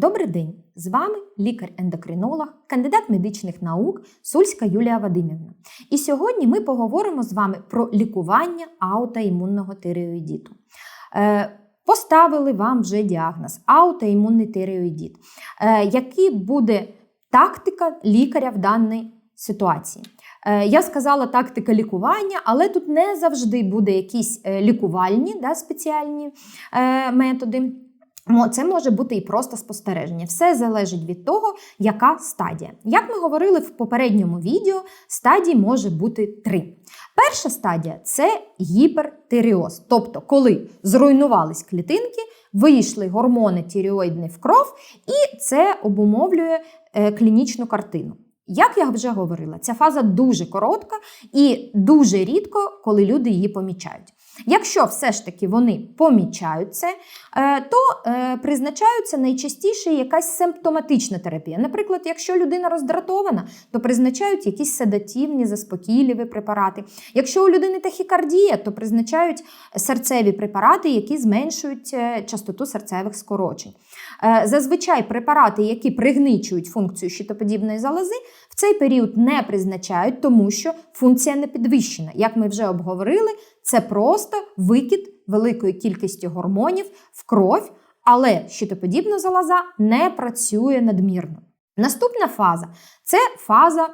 Добрий день! З вами лікар-ендокринолог, кандидат медичних наук Сульська Юлія Вадимівна. І сьогодні ми поговоримо з вами про лікування аутоімунного тиреоїдіту. Е, Поставили вам вже діагноз аутоімунний тиреоїдіт. Е, Який буде тактика лікаря в даній ситуації? Е, Я сказала тактика лікування, але тут не завжди буде якісь лікувальні да, спеціальні методи. Це може бути і просто спостереження. Все залежить від того, яка стадія. Як ми говорили в попередньому відео, стадій може бути три. Перша стадія це гіпертиреоз, тобто коли зруйнувались клітинки, вийшли гормони тіреоїдні в кров, і це обумовлює е, клінічну картину. Як я вже говорила, ця фаза дуже коротка і дуже рідко, коли люди її помічають. Якщо все ж таки вони помічають це, е, то е, призначаються найчастіше якась симптоматична терапія. Наприклад, якщо людина роздратована, то призначають якісь седативні, заспокійливі препарати. Якщо у людини тахікардія, то призначають серцеві препарати, які зменшують е, частоту серцевих скорочень. Зазвичай препарати, які пригничують функцію щитоподібної залози, в цей період не призначають, тому що функція не підвищена. Як ми вже обговорили, це просто викид великої кількості гормонів в кров, але щитоподібна залоза не працює надмірно. Наступна фаза це фаза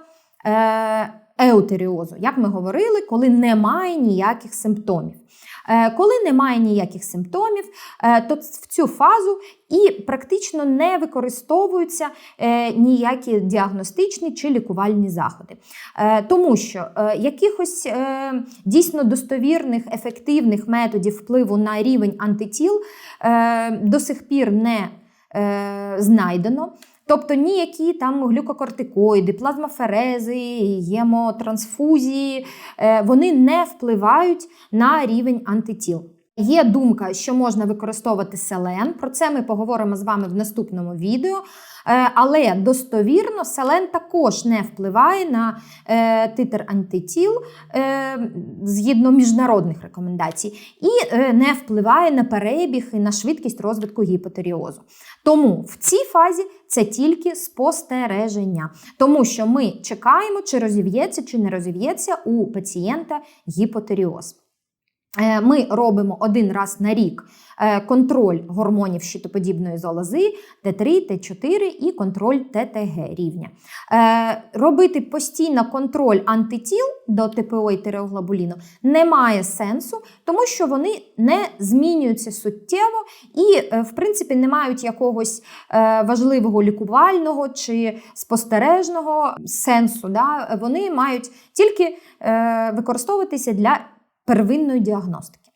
е, еутеріозу, як ми говорили, коли немає ніяких симптомів. Е, Коли немає ніяких симптомів, е, то в цю фазу і практично не використовуються е, ніякі діагностичні чи лікувальні заходи. Тому що якихось дійсно достовірних, ефективних методів впливу на рівень антитіл до сих пір не знайдено. Тобто ніякі там глюкокортикоїди, плазмаферези, гемотрансфузії, е, вони не впливають на рівень антитіл. Є думка, що можна використовувати селен. Про це ми поговоримо з вами в наступному відео. Е, Але достовірно селен також не впливає на е, титр антитіл е, згідно міжнародних рекомендацій, і не впливає на перебіг і на швидкість розвитку гіпотеріозу. Тому в цій фазі це тільки спостереження, тому що ми чекаємо, чи розів'ється, чи не розів'ється у пацієнта гіпотеріоз. Е, Ми робимо один раз на рік е, контроль гормонів щитоподібної залози Т3, Т4 і контроль ТТГ рівня. Е, Робити постійно контроль антитіл до ТПО і тиреоглобуліну немає сенсу, тому що вони не змінюються суттєво і, в принципі, не мають якогось важливого лікувального чи спостережного сенсу. Вони мають тільки використовуватися для первинної діагностики.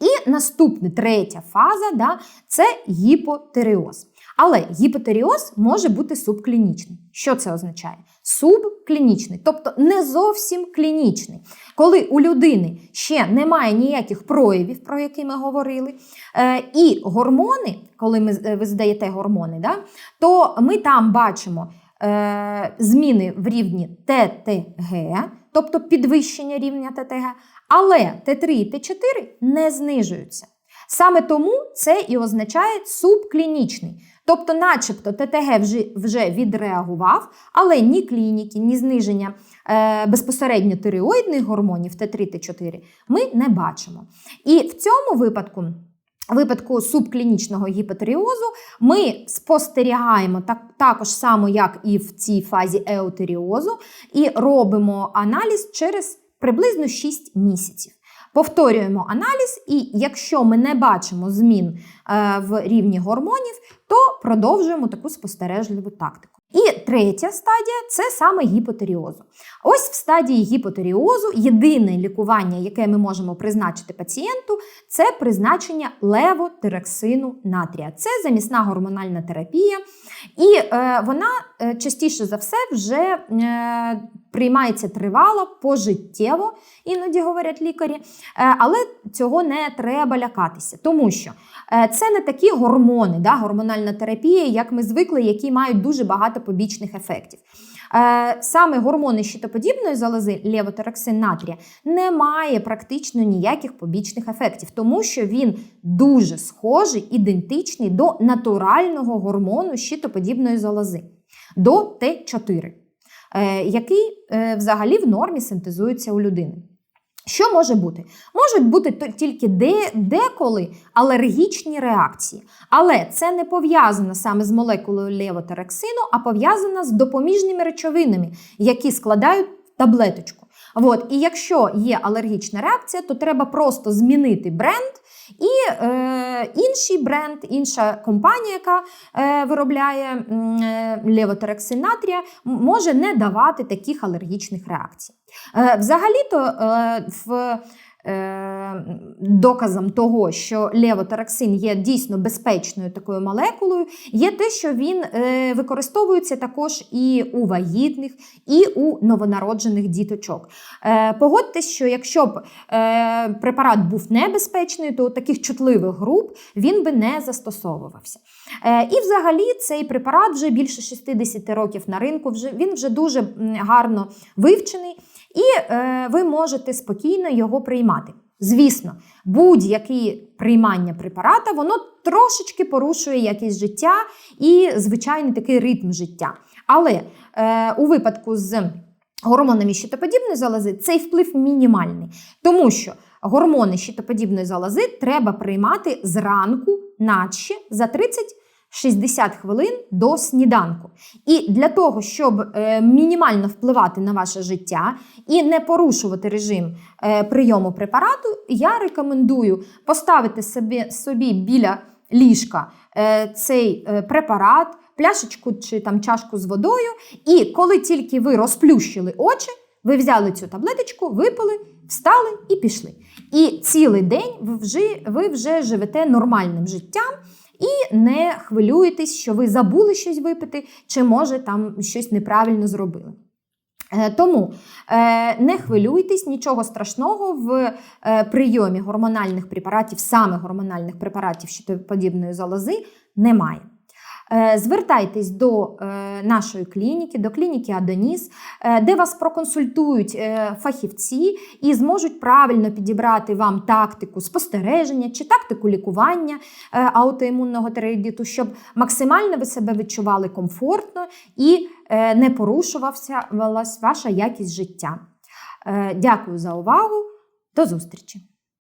І наступна третя фаза да, це гіпотереоз. Але гіпотереоз може бути субклінічний. Що це означає? Субклінічний, тобто не зовсім клінічний. Коли у людини ще немає ніяких проявів, про які ми говорили, е, і гормони, коли ми, е, ви здаєте гормони, да, то ми там бачимо е, зміни в рівні ТТГ, тобто підвищення рівня ТТГ, але Т3 і Т4 не знижуються. Саме тому це і означає субклінічний. Тобто, начебто, ТТГ вже, вже відреагував, але ні клініки, ні зниження е, безпосередньо тиреоїдних гормонів Т3, Т4 ми не бачимо. І в цьому випадку. Випадку субклінічного гіпотеріозу ми спостерігаємо так, також само, як і в цій фазі еутеріозу, і робимо аналіз через приблизно 6 місяців. Повторюємо аналіз, і якщо ми не бачимо змін е, в рівні гормонів, то продовжуємо таку спостережливу тактику. І третя стадія це саме гіпотеріозу. Ось в стадії гіпотеріозу єдине лікування, яке ми можемо призначити пацієнту, це призначення левотирексину натрія. Це замісна гормональна терапія, і е, вона е, частіше за все вже е, приймається тривало, пожиттєво, іноді говорять лікарі, е, але цього не треба лякатися, тому що е, це не такі гормони, да, гормональна терапія, як ми звикли, які мають дуже багато побічних ефектів. Е, Саме гормони щитоподібної залози левотероксин натрія не має практично ніяких побічних ефектів, тому що він дуже схожий, ідентичний до натурального гормону щитоподібної залози, до Т4, е, який е, взагалі в нормі синтезується у людини. Що може бути? Можуть бути тільки де, деколи алергічні реакції, але це не пов'язано саме з молекулою левотерексину, а пов'язано з допоміжними речовинами, які складають таблеточку. От, і якщо є алергічна реакція, то треба просто змінити бренд і е, інший бренд, інша компанія, яка е, виробляє е, левотерексин може не давати таких алергічних реакцій. Е, Взагалі-то е, в доказом того, що левотероксин є дійсно безпечною такою молекулою, є те, що він е, використовується також і у вагітних, і у новонароджених діточок. Е, Погодьтесь, що якщо б е, препарат був небезпечний, то у таких чутливих груп він би не застосовувався. І взагалі цей препарат вже більше 60 років на ринку, він вже дуже гарно вивчений, і е, ви можете спокійно його приймати. Звісно, будь-яке приймання препарата, воно трошечки порушує якість життя і звичайний такий ритм життя. Але е, у випадку з гормонами щитоподібної залози цей вплив мінімальний, тому що гормони щитоподібної залози треба приймати зранку, наче за 30-60 хвилин до сніданку. І для того, щоб е, мінімально впливати на ваше життя і не порушувати режим е, прийому препарату, я рекомендую поставити собі, собі біля ліжка е, цей препарат, пляшечку чи там чашку з водою. І коли тільки ви розплющили очі, ви взяли цю таблеточку, випили, встали і пішли. І цілий день ви вже, ви вже живете нормальним життям. І не хвилюєтесь, що ви забули щось випити, чи може там щось неправильно зробили. Е, Тому е, не хвилюйтесь, нічого страшного в е, прийомі гормональних препаратів, саме гормональних препаратів щитоподібної залози, немає. Е, Звертайтесь до е, нашої клініки, до клініки Адоніс, е, де вас проконсультують фахівці і зможуть правильно підібрати вам тактику спостереження чи тактику лікування аутоімунного тиреоїдиту, щоб максимально ви себе відчували комфортно і не порушувався ваша якість життя. Дякую за увагу. До зустрічі!